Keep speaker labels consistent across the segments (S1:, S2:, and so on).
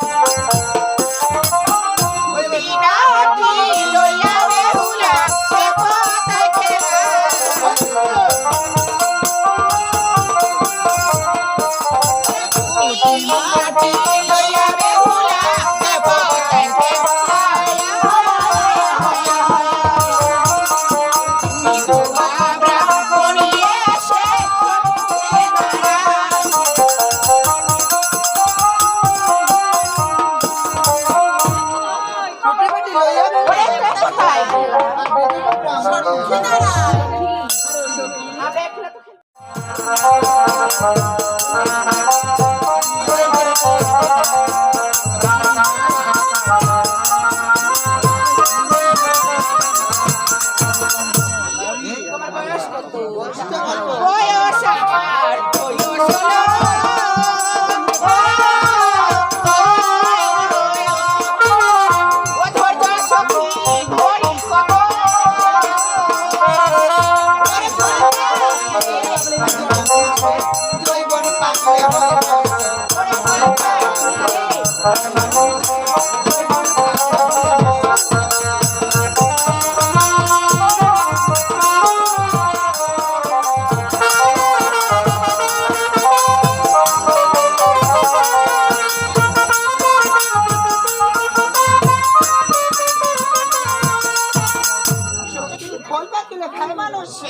S1: Música Bye.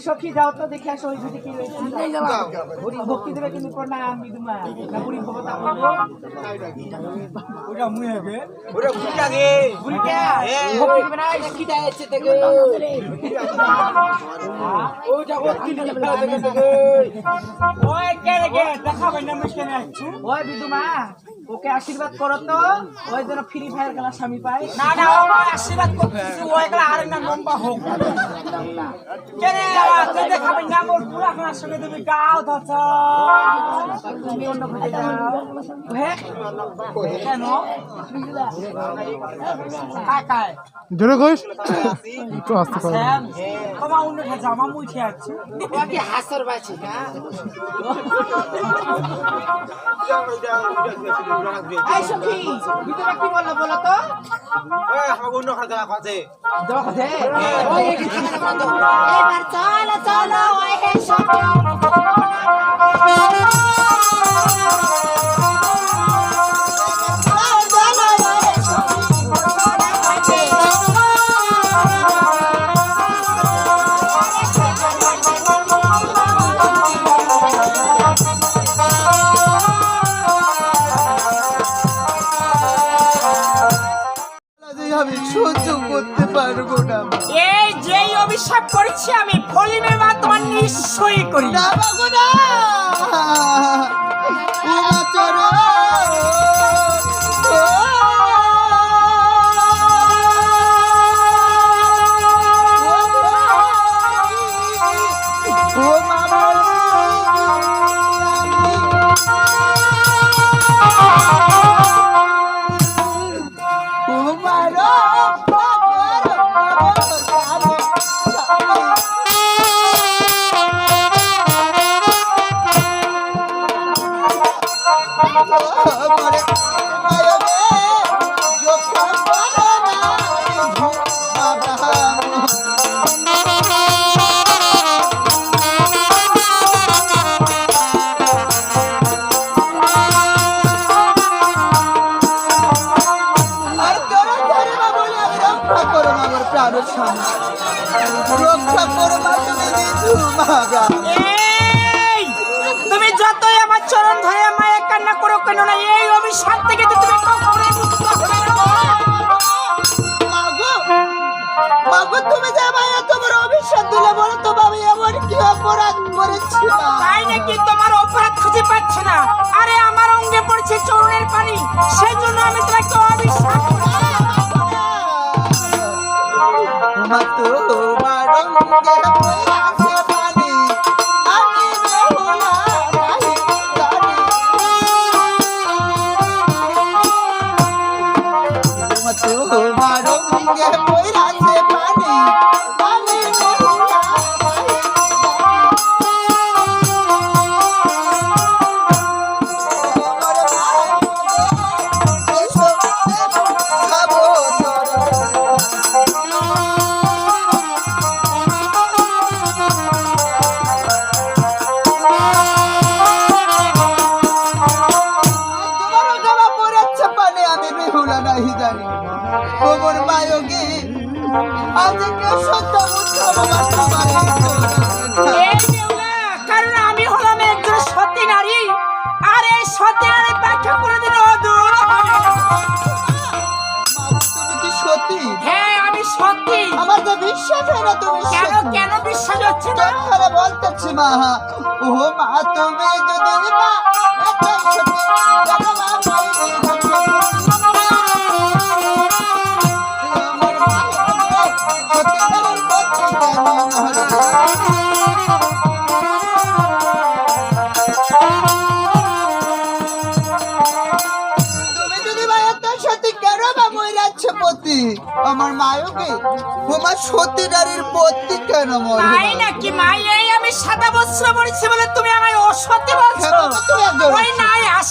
S1: সখী যাও তো দেখে আসো ওই যদি কি হরি ভক্তি দেবে কিন্তু প্রণাম বিদুমা না হরি বলব।
S2: ওটা মুই আগে
S1: ওরে ভুলটা গে ভুলটা ভক্তি দেবে না এটা কি দেয় থেকে ওইটা ভক্তি দেবে না থেকে
S2: ওই কে রে কে? দেখাবেন না মুই কেন আছু
S1: ওই বিদুমা। ওকে আশীর্বাদ করো তো। ওই যেন ফ্রি ফায়ার খেলা স্বামী পায়।
S2: না না ও আশীর্বাদ করতেছি ওই গলা আর না লম্বা হোক। কে রে তুই দেখাবেন না মোর পুরা খানার সঙ্গে তুমি গাও ধছ
S1: তুমি অন্য ঘরে যাও।
S2: হে কেন? কায় কায়?
S3: জোরে কইস। একটু আস্তে কর।
S2: তোমার অন্য মুই খেয়ে আছি।
S1: ওকে হাসর বাছি না এই সখী বিদুমা কি? বলল বলো তো দেওয়া কথা ওই এবার চলো চলো ওই হে সখী
S2: করেছি আমি ফলিনের বা তোমার নিশ্চয়ই করি।
S4: না।
S2: কেন না এই অভিশাপ থেকে তো তুমি কখনোই মুক্ত হবে না
S4: মাগো মাগো তুমি যে আমায় এত বড় অভিশাপ দিলে বলো তো আমি এমন কি অপরাধ করেছি
S2: তাই নাকি তোমার অপরাধ খুঁজে পাচ্ছে না আরে আমার অঙ্গে পড়ছে চরণের পানি সেই জন্য আমি তোমাকে অভিশাপ করি
S4: তোমার অঙ্গে আছে তুমি
S2: কেন। কেন বিশ্বাস হচ্ছে না
S4: তাহলে বলতেছি মা ও মা তুমি যদি মা মায়কে তোমার সত্যিকারীর পত্নী পতি কেন মরে
S2: তাই নাকি মা? এই আমি সাদা বস্ত্র পরেছি বলে তুমি আমায় অসত্যি বলছো? ওই নাই আসি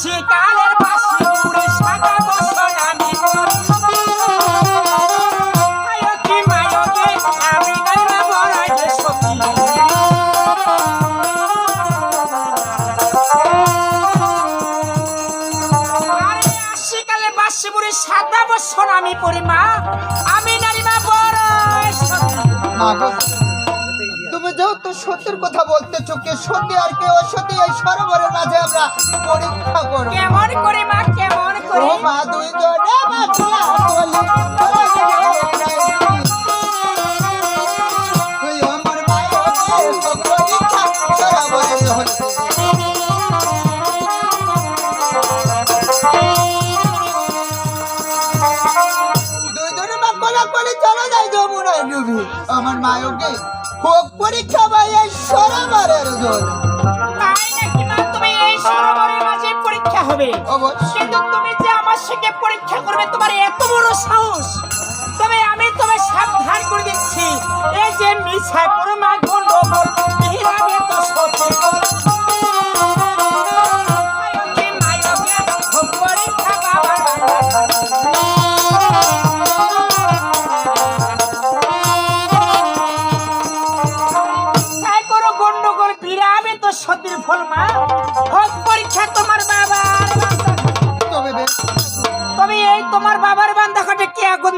S4: তুমি যেহেতু সত্যের কথা বলতে কে সত্যি আর কে অসত্যি এই সরোবরের মাঝে আমরা পরীক্ষা করব।
S2: কেমন করে মা কেমন
S4: ও
S2: করে?
S4: মা দুই জনে বাঁচিয়া যায় ডুবি। আমার মায়কে হোক পরীক্ষা ভাই এই সরোবরের জল।
S2: পরীক্ষা হবে?
S4: অবশ্যই।
S2: কিন্তু তুমি যে আমার সঙ্গে পরীক্ষা করবে তোমার এত বড় সাহস। তবে আমি তোমায় সাবধান করে দিচ্ছি। এই যে মিছায় পরমা গন্ডগোল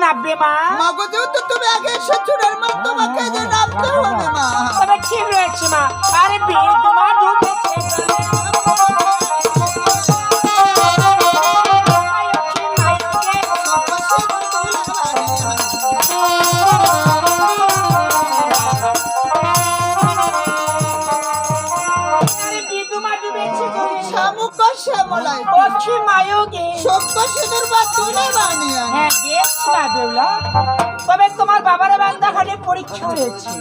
S2: নাববে মা
S4: মগজেও তো তুমি আগে এসেছ রে মা তোমাকে যে নামতে হবে মা
S2: তবে ঠিক রয়েছে মা আরে বিয়ে
S4: সিঁদুর বা তুলে বানিয়ে
S2: হ্যাঁ বেশ মা বেউলা। তবে তোমার বাবার বান্দাখানে পরীক্ষা হয়েছে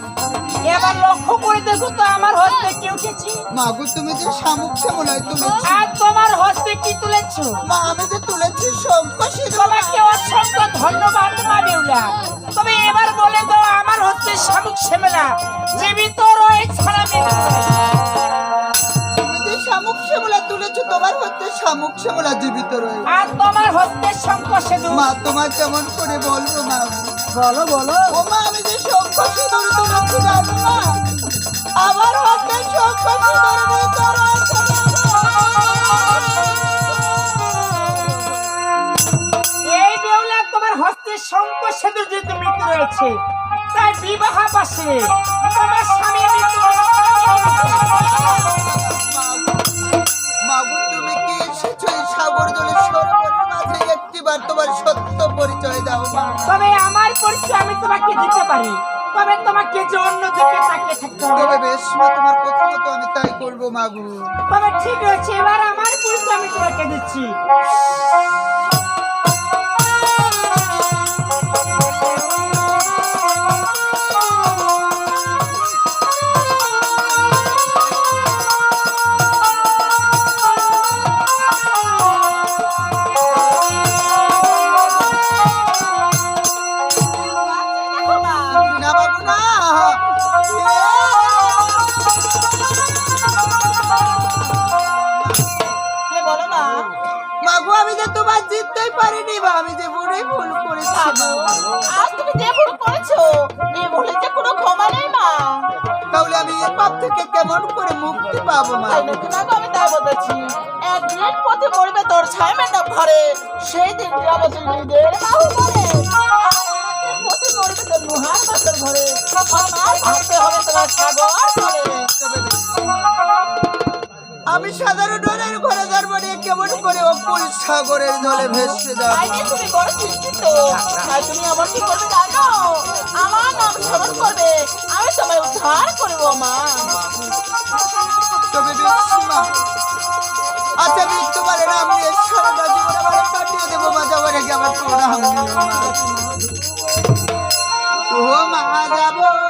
S2: এবার লক্ষ্য করে দেখো তো আমার হস্তে কি উঠেছে
S4: মাগো তুমি যে শামুক শ্যামলায় তুলেছি
S2: আর তোমার হস্তে কি তুলেছো?
S4: মা আমি যে তুলেছি সভ্য সিঁদুর।
S2: তোমাকে অসংখ্য ধন্যবাদ মা বেউলা। তবে এবার বলে দাও আমার হচ্ছে শামুক সেমেলা। জীবিত রয়েছে না
S4: তোমার হচ্ছে শামুক শ্যামলা জীবিত রয়েছে।
S2: আর তোমার হস্তে শঙ্খ সেতু
S4: মা তোমার কেমন করে বলব মা?
S2: বলো বলো।
S4: ও মা আমি যে শঙ্খ সিঁদুর তুলেছি জানো মা। আমার শঙ্খ সিঁদুর ভিতর
S2: এই বেউলা তোমার হস্তে শঙ্খ সেতু যেহেতু মৃত্যু রয়েছে তাই বিবাহ পাশে তোমার স্বামী মৃত্যু।
S4: মাগো তুমি কি এসেছ? এই সাগর জলে সরোবরের মাঝে একটিবার তোমার সত্য পরিচয় দাও। মা
S2: তবে আমার পরিচয় আমি তোমাকে দিতে পারি। তবে তোমাকে যে অন্য দিকে তাকিয়ে থাকতে হবে।
S4: তবে বেশ মা তোমার কথা মতো আমি তাই করব মাগু
S2: তবে ঠিক আছে এবার আমার পরিচয় আমি তোমাকে দিচ্ছি।
S4: জিততেই পারিনি বা আমি যে বুড়ি ভুল করেছি মা।
S1: আজ তুমি যে ভুল করেছ এই ভুলে যে কোনো ক্ষমা নেই মা।
S4: তাহলে আমি এই পাপ থেকে কেমন করে মুক্তি পাবো মা?
S1: তাই নাকি না আমি তাই বলতেছি। একদিন পথে মরবে তোর ছাই মেন্ডা ঘরে সেই দিন যাব তুই নিজের বাহু করে। পথে মরবে তোর বাসর ঘরে আমার ভাবতে হবে তোমার সাগর ঘরে।
S4: আমি সাধারণ ডোরের ঘরে জন্ম নিয়ে কেমন করে অকুল সাগরের জলে ভেসে যাব?
S1: তুমি বড় চিন্তিত তুমি আমার কি করবে জানো? আমার নাম স্মরণ করবে। আমি তোমায় উদ্ধার করব মা।
S4: তবে মা। আচ্ছা আমি তোমার নাম নিয়ে সারাটা জীবন আমার কাটিয়ে দেবো মা। যাবার আগে আমার প্রণাম। নিও মা। ও মা যাব।